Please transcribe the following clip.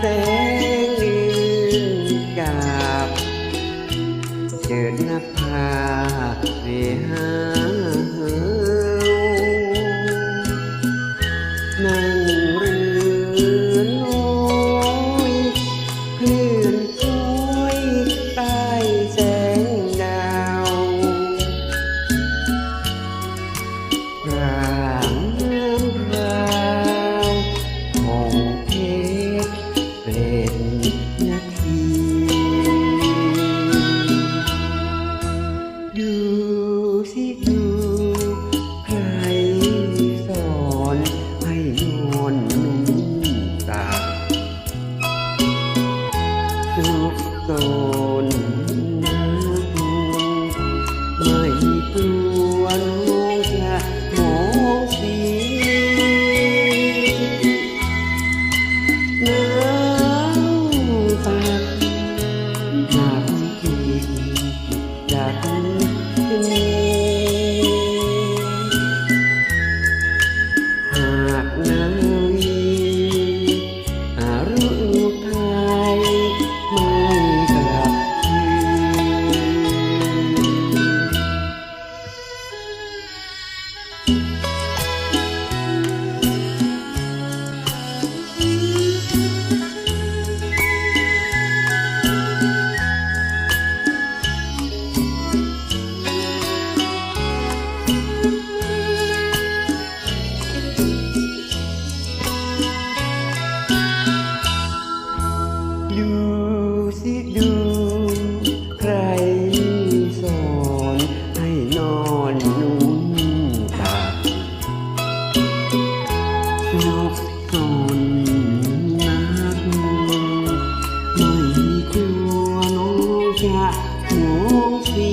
แสงลืนกาบเจิดนภาเวหา สุขสนนักไม่กลัวน้องจะมองสีน้ำตาหากที่จาก ดูสิดู ใครสอนให้นอนนุ่มตานกสนนักไม่กลัวน้องจะหนูสี